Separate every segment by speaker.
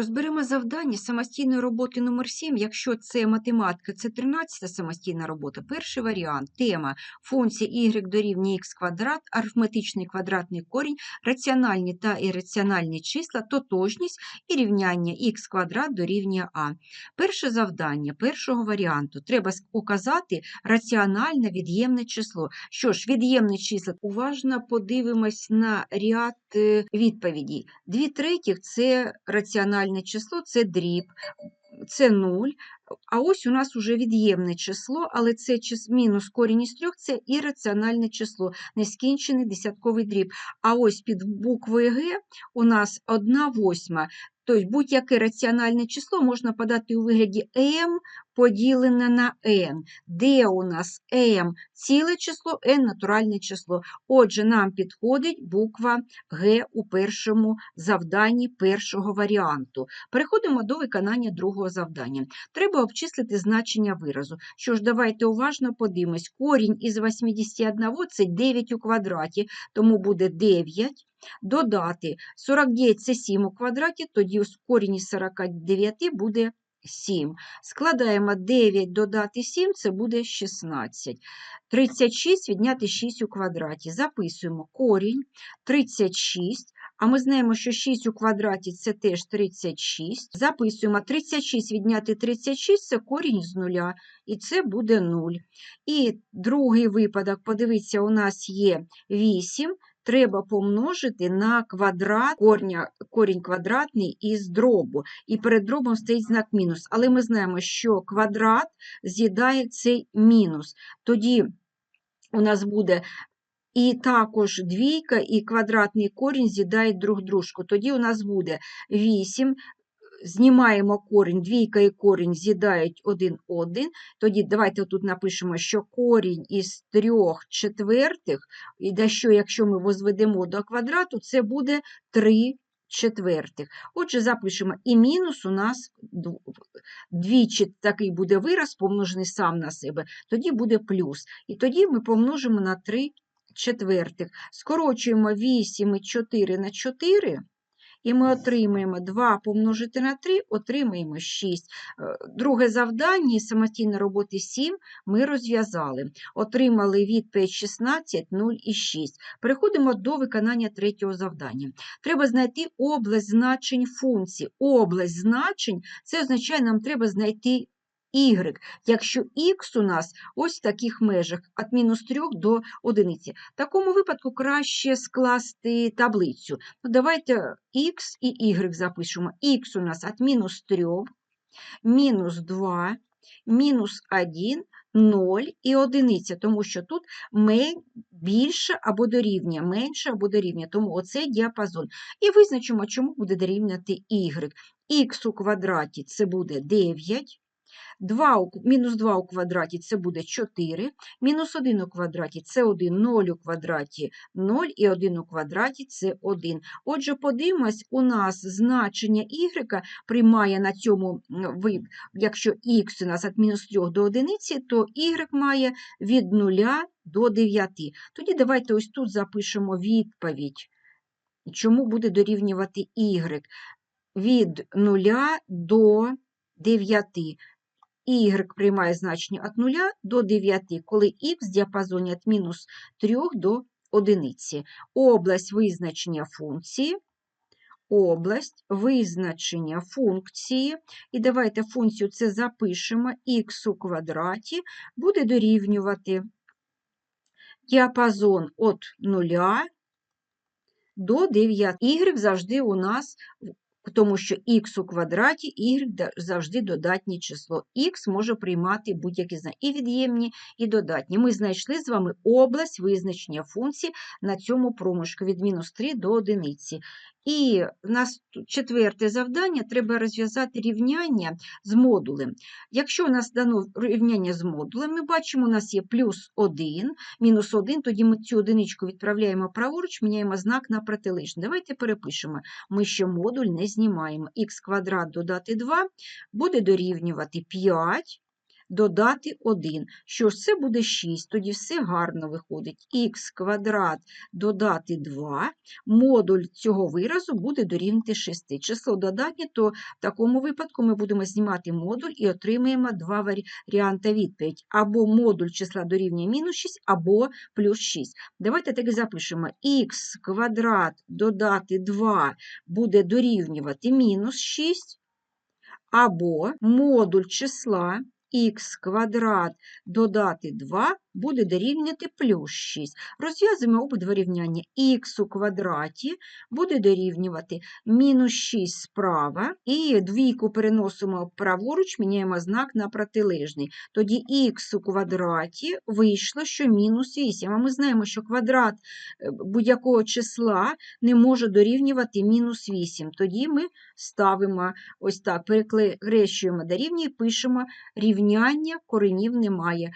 Speaker 1: Розберемо завдання самостійної роботи номер 7 Якщо це математика, це 13 самостійна робота. Перший варіант. Тема функція y дорівнює x квадрат, арифметичний квадратний корінь, раціональні та ірраціональні числа, тотожність і рівняння x квадрат дорівнює а. Перше завдання першого варіанту. Треба указати раціональне від'ємне число. Що ж, від'ємне число. Уважно подивимось на ряд е, відповідей. Дві третіх – це раціональне число, це дріб, це 0. А ось у нас уже від'ємне число, але це мінус корінь із трьох – це ірраціональне число, нескінчений десятковий дріб. А ось під буквою Г у нас 1 восьма. Тобто будь-яке раціональне число можна подати у вигляді m поділене на n, де у нас m ціле число, n натуральне число. Отже, нам підходить буква Г у першому завданні першого варіанту. Переходимо до виконання другого завдання. Треба обчислити значення виразу. Що ж, давайте уважно подивимось. Корінь із 81 – це 9 у квадраті, тому буде 9. Додати 49 – це 7 у квадраті, тоді корінь із 49 буде 7. Складаємо 9 додати 7, це буде 16. 36 відняти 6 у квадраті. Записуємо корінь 36, а ми знаємо, що 6 у квадраті – це теж 36. Записуємо 36 відняти 36 – це корінь з нуля, і це буде 0. І другий випадок, подивіться, у нас є 8, треба помножити на квадрат корня, корінь квадратний із дробу. І перед дробом стоїть знак мінус. Але ми знаємо, що квадрат з'їдає цей мінус. Тоді у нас буде і також двійка, і квадратний корінь з'їдають друг дружку. Тоді у нас буде 8, знімаємо корінь, двійка і корінь з'їдають один один. Тоді давайте тут напишемо, що корінь із трьох четвертих, і що, якщо ми возведемо до квадрату, це буде 3 четвертих. Отже, запишемо, і мінус у нас двічі такий буде вираз, помножений сам на себе, тоді буде плюс. І тоді ми помножимо на 3 четвертих. Скорочуємо 8 і 4 на 4, і ми отримаємо 2 помножити на 3, отримаємо 6. Е, Друге завдання із самостійної роботи 7 ми розв'язали. Отримали відповідь 16, 0 і 6. Переходимо до виконання третього завдання. Треба знайти область значень функції. Область значень – це означає, нам треба знайти y, якщо х у нас ось в таких межах від мінус 3 до 1. В такому випадку краще скласти таблицю. Ну, давайте х і y запишемо. х у нас від мінус 3, мінус 2, мінус 1, 0 і 1, тому що тут більше або дорівнює, менше або дорівнює, тому оцей діапазон. І визначимо, чому буде дорівнювати y. х у квадраті це буде 9, 2 мінус 2 у квадраті це буде 4, мінус 1 у квадраті це 1, 0 у квадраті 0 і 1 у квадраті це 1. Отже, подивимось, у нас значення y приймає на цьому, якщо х у нас від мінус 3 до 1, то y має від 0 до 9. Тоді давайте ось тут запишемо відповідь. Чому буде дорівнювати y? Від 0 до 9. Y приймає значення від 0 до 9, коли х в діапазоні від мінус 3 до 1. Область визначення функції. Область визначення функції. І давайте функцію це запишемо. х у квадраті буде дорівнювати діапазон від 0 до 9. Y завжди у нас, тому що х у квадраті, y завжди додатнє число. Х може приймати будь-які знаки, і від'ємні, і додатні. Ми знайшли з вами область визначення функції на цьому проміжку від мінус 3 до 1. І нас четверте завдання треба розв'язати рівняння з модулем. Якщо у нас дано рівняння з модулем, ми бачимо, у нас є плюс 1, мінус 1, тоді ми цю одиничку відправляємо праворуч, міняємо знак на протилежний. Давайте перепишемо. Ми ще модуль не знімаємо. х квадрат додати 2 буде дорівнювати 5. Додати 1. Що ж, це буде 6, тоді все гарно виходить. Х квадрат додати 2, модуль цього виразу буде дорівнювати 6. Число додатнє, то в такому випадку ми будемо знімати модуль і отримаємо два варіанти відповідь. Або модуль числа дорівнює мінус 6, або плюс 6. Давайте так і запишемо. х квадрат додати 2 буде дорівнювати мінус 6, або модуль числа х квадрат додати 2 буде дорівнювати плюс 6. Розв'язуємо обидва рівняння. х у квадраті буде дорівнювати мінус 6 справа, і двійку переносимо праворуч, міняємо знак на протилежний. Тоді х у квадраті вийшло, що мінус 8. А ми знаємо, що квадрат е, будь-якого числа не може дорівнювати мінус 8. Тоді ми ставимо ось так, перекрещуємо дорівнює і пишемо рівняння коренів немає.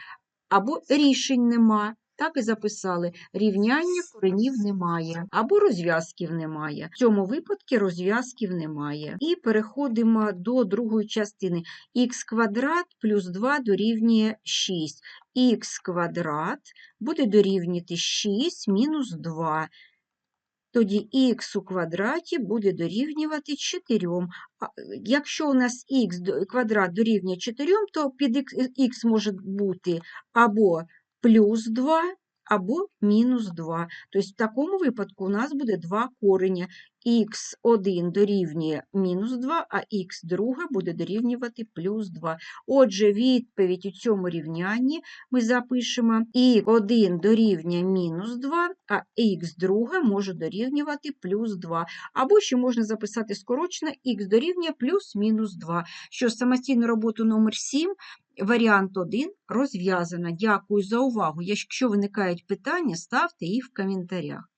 Speaker 1: Або рішень нема. Так і записали. Рівняння коренів немає, або розв'язків немає. В цьому випадку розв'язків немає. І переходимо до другої частини. х квадрат плюс 2 дорівнює 6. х квадрат буде дорівнювати 6 мінус 2. Тоді х у квадраті буде дорівнювати 4. Якщо у нас х квадрат дорівнює 4, то під х може бути або плюс 2, або мінус 2. Тобто в такому випадку у нас буде два кореня. х1 дорівнює мінус 2, а х2 буде дорівнювати плюс 2. Отже, відповідь у цьому рівнянні ми запишемо і1 дорівнює мінус 2, а х2 може дорівнювати плюс 2. Або ще можна записати скорочено х дорівнює плюс-мінус 2. Що самостійну роботу номер 7 Варіант 1 розв'язано. Дякую за увагу. Якщо виникають питання, ставте їх в коментарях.